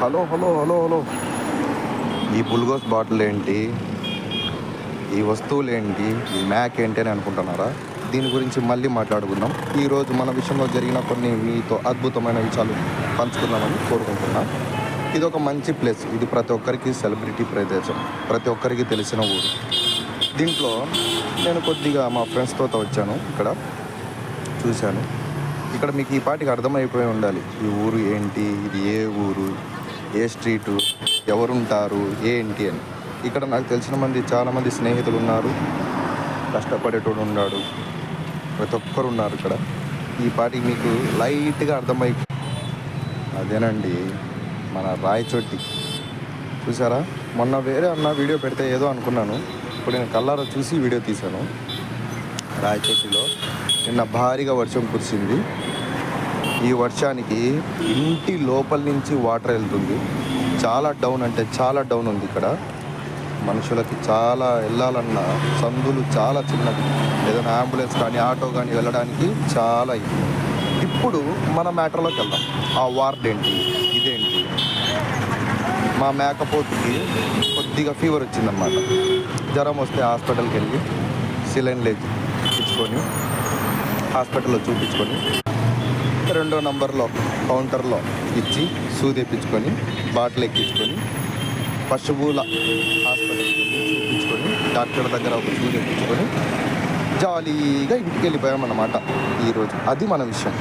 Hello hello hello hello. ఈ బుల్గోస్ bottle ఏంటి ఈ వస్తువులు ఏంటి ఈ మ్యాక్ ఏంటి అని అనుకుంటున్నారా? దీని గురించి మళ్ళీ మాట్లాడుకుందాం. ఈరోజు మన విషయంలో జరిగిన కొన్ని మీతో అద్భుతమైన విషయాలు పంచుకుందామని కోరుకుంటున్నా. ఇది ఒక మంచి ప్లేస్. ఇది ప్రతి ఒక్కరికి సెలబ్రిటీ ప్రదేశం. ప్రతి ఒక్కరికి తెలిసిన ఊరు. దీంట్లో నేను కొద్దిగా మా ఫ్రెండ్స్తో వచ్చాను ఇక్కడ. చూశాను. ఇక్కడ మీకు ఈ పాటికి అర్థమైపోయి ఉండాలి. ఈ ఊరు ఏంటి? ఇది ఏ ఊరు? ఏ స్ట్రీటు ఎవరుంటారు ఏంటి అని. ఇక్కడ నాకు తెలిసిన మంది చాలామంది స్నేహితులు ఉన్నారు కష్టపడేటోడు ఉన్నాడు. ప్రతి ఒక్కరు ఉన్నారు ఇక్కడ. ఈ పాటికి మీకు లైట్గా అర్థమై అదేనండి మన రాయచోటి. చూసారా? మొన్న వేరే అన్న వీడియో పెడితే ఏదో అనుకున్నాను. ఇప్పుడు నేను కల్లారా చూసి వీడియో తీశాను. రాయచోటిలో. నిన్న భారీగా వర్షం కురిసింది. ఈ వర్షానికి ఇంటి లోపల నుంచి వాటర్ వెళ్తుంది. చాలా డౌన్ అంటే చాలా డౌన్ ఉంది ఇక్కడ. మనుషులకి చాలా వెళ్ళాలన్న సందులు చాలా చిన్నవి. ఏదైనా అంబులెన్స్ కానీ ఆటో కానీ వెళ్ళడానికి చాలా ఇప్పుడు మన మ్యాటర్లోకి వెళ్దాం. ఆ వార్డ్ ఏంటి ఇదేంటి? మా మేకపోతుకి కొద్దిగా ఫీవర్ వచ్చిందనమాట జ్వరం వస్తే హాస్పిటల్కి వెళ్ళి సిలైన్లు ఎక్కించుకొని హాస్పిటల్లో చూపించుకొని రెండో నంబర్లో కౌంటర్లో ఇచ్చి సూదేపించుకొని బాటిల్ ఎక్కించుకొని పశువుల హాస్పిటల్కి వెళ్ళి చూపించుకొని డాక్టర్ దగ్గర ఒక సూది జాలీగా ఇంటికి వెళ్ళిపోయామన్నమాట ఈరోజు. అది మన విషయం.